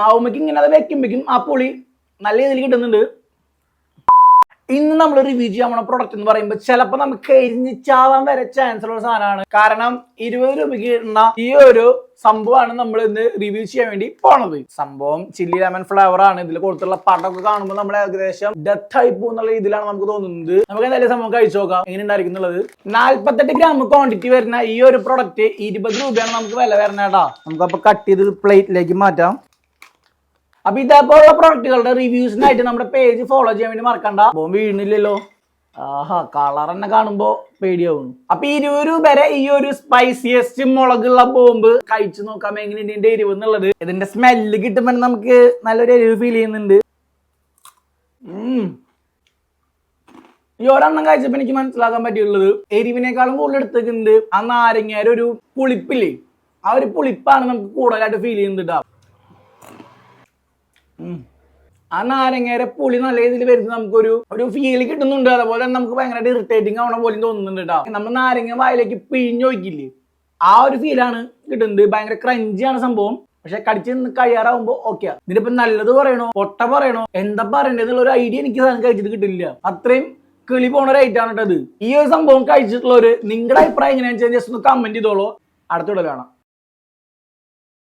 നാവുമ്പക്ക് ഇങ്ങനെ അത് വെക്കുമ്പോഴേക്കും ആ പുളി നല്ല രീതിയിൽ കിട്ടുന്നുണ്ട്. ഇന്ന് നമ്മൾ റിവ്യൂ ചെയ്യാൻ പോണ പ്രൊഡക്റ്റ് എന്ന് പറയുമ്പോൾ ചിലപ്പോൾ നമുക്ക് എരിഞ്ഞ് ചാവാൻ വരെ ചാൻസ് ഉള്ള സാധനമാണ്. കാരണം ഇരുപത് രൂപയ്ക്ക് കിട്ടുന്ന ഈ ഒരു സംഭവമാണ് നമ്മൾ ഇന്ന് റിവ്യൂ ചെയ്യാൻ വേണ്ടി പോണത്. സംഭവം ചില്ലി ലെമൺ ഫ്ലേവർ ആണ്. ഇതിൽ കൊടുത്തുള്ള പടമൊക്കെ കാണുമ്പോൾ നമ്മൾ ഏകദേശം ഡെത്ത് ആയി പോകുന്നുള്ള രീതിയിലാണ് നമുക്ക് തോന്നുന്നത്. നമുക്ക് എന്തായാലും സംഭവം കഴിച്ചു നോക്കാം. എങ്ങനെ ഉണ്ടായിരിക്കും എന്നുള്ളത്. നാല്പത്തെട്ട് ഗ്രാം ക്വാണ്ടിറ്റി വരുന്ന ഈ ഒരു പ്രൊഡക്റ്റ് ഇരുപത് രൂപയാണ് നമുക്ക് വില വരുന്നേട്ടാ നമുക്കപ്പോൾ കട്ട് ചെയ്ത് പ്ലേറ്റിലേക്ക് മാറ്റാം. അപ്പൊ ഇതേപോലുള്ള പ്രൊഡക്റ്റുകളുടെ റിവ്യൂസിനായിട്ട് നമ്മുടെ പേജ് ഫോളോ ചെയ്യാൻ വേണ്ടി മറക്കണ്ട ബോം വീണില്ലല്ലോ ആഹാ കളർ തന്നെ കാണുമ്പോ പേടിയാവുന്നു അപ്പൊ ഇരുപത് രൂപ വരെ ഈ ഒരു സ്പൈസിയസ്റ്റ് മുളകുള്ള ബോംബ് കഴിച്ചു നോക്കാം എങ്ങനെയുണ്ട് ഇതിന്റെ എരിവ് എന്നുള്ളത് ഇതിന്റെ സ്മെല്ല് കിട്ടുമ്പോൾ നമുക്ക് നല്ലൊരു എരിവ് ഫീൽ ചെയ്യുന്നുണ്ട്. ഈ ഒരെണ്ണം കഴിച്ചപ്പോ എനിക്ക് മനസ്സിലാക്കാൻ പറ്റിയുള്ളത് എരിവിനേക്കാളും കൂടുതൽ എടുത്തിട്ടുണ്ട് ആ നാരങ്ങയുടെ ഒരു പുളിപ്പില്ലേ ആ ഒരു പുളിപ്പാണ് നമുക്ക് കൂടുതലായിട്ട് ഫീൽ ചെയ്യുന്നുണ്ട് ട്ടാ. ഉം. ആ നാരങ്ങയുടെ പുളി നല്ല രീതിയിൽ വരുന്നത് നമുക്കൊരു ഒരു ഫീൽ കിട്ടുന്നുണ്ട്. അതുപോലെ നമുക്ക് ഭയങ്കരമായിട്ട് ഇറിറ്റേറ്റിംഗ് ആവണ പോലും തോന്നുന്നുണ്ട് കേട്ടോ നമ്മൾ നാരങ്ങ വായിലേക്ക് പിഴിഞ്ഞൊഴിക്കില്ലേ? ആ ഒരു ഫീലാണ് കിട്ടുന്നത്. ഭയങ്കര ക്രഞ്ചിയാണ് സംഭവം. പക്ഷെ കടിച്ച് കഴിയാറാവുമ്പോ ഓക്കെ ഇതിനിപ്പോ നല്ലത് പറയണോ? പൊട്ട പറയണോ? എന്താ പറയണ്ടെന്നുള്ള ഒരു ഐഡിയ എനിക്ക് സാധനം കഴിച്ചിട്ട് കിട്ടില്ല. അത്രയും കിളി പോണ ഒരു ഐറ്റാണ് കേട്ടത് ഈ ഒരു സംഭവം കഴിച്ചിട്ടുള്ളവര് നിങ്ങളുടെ അഭിപ്രായം എങ്ങനെയാണെന്ന് വെച്ചാൽ ജസ്റ്റ് ഒന്ന് കമന്റ് ചെയ്തോളൂ. കാണാം.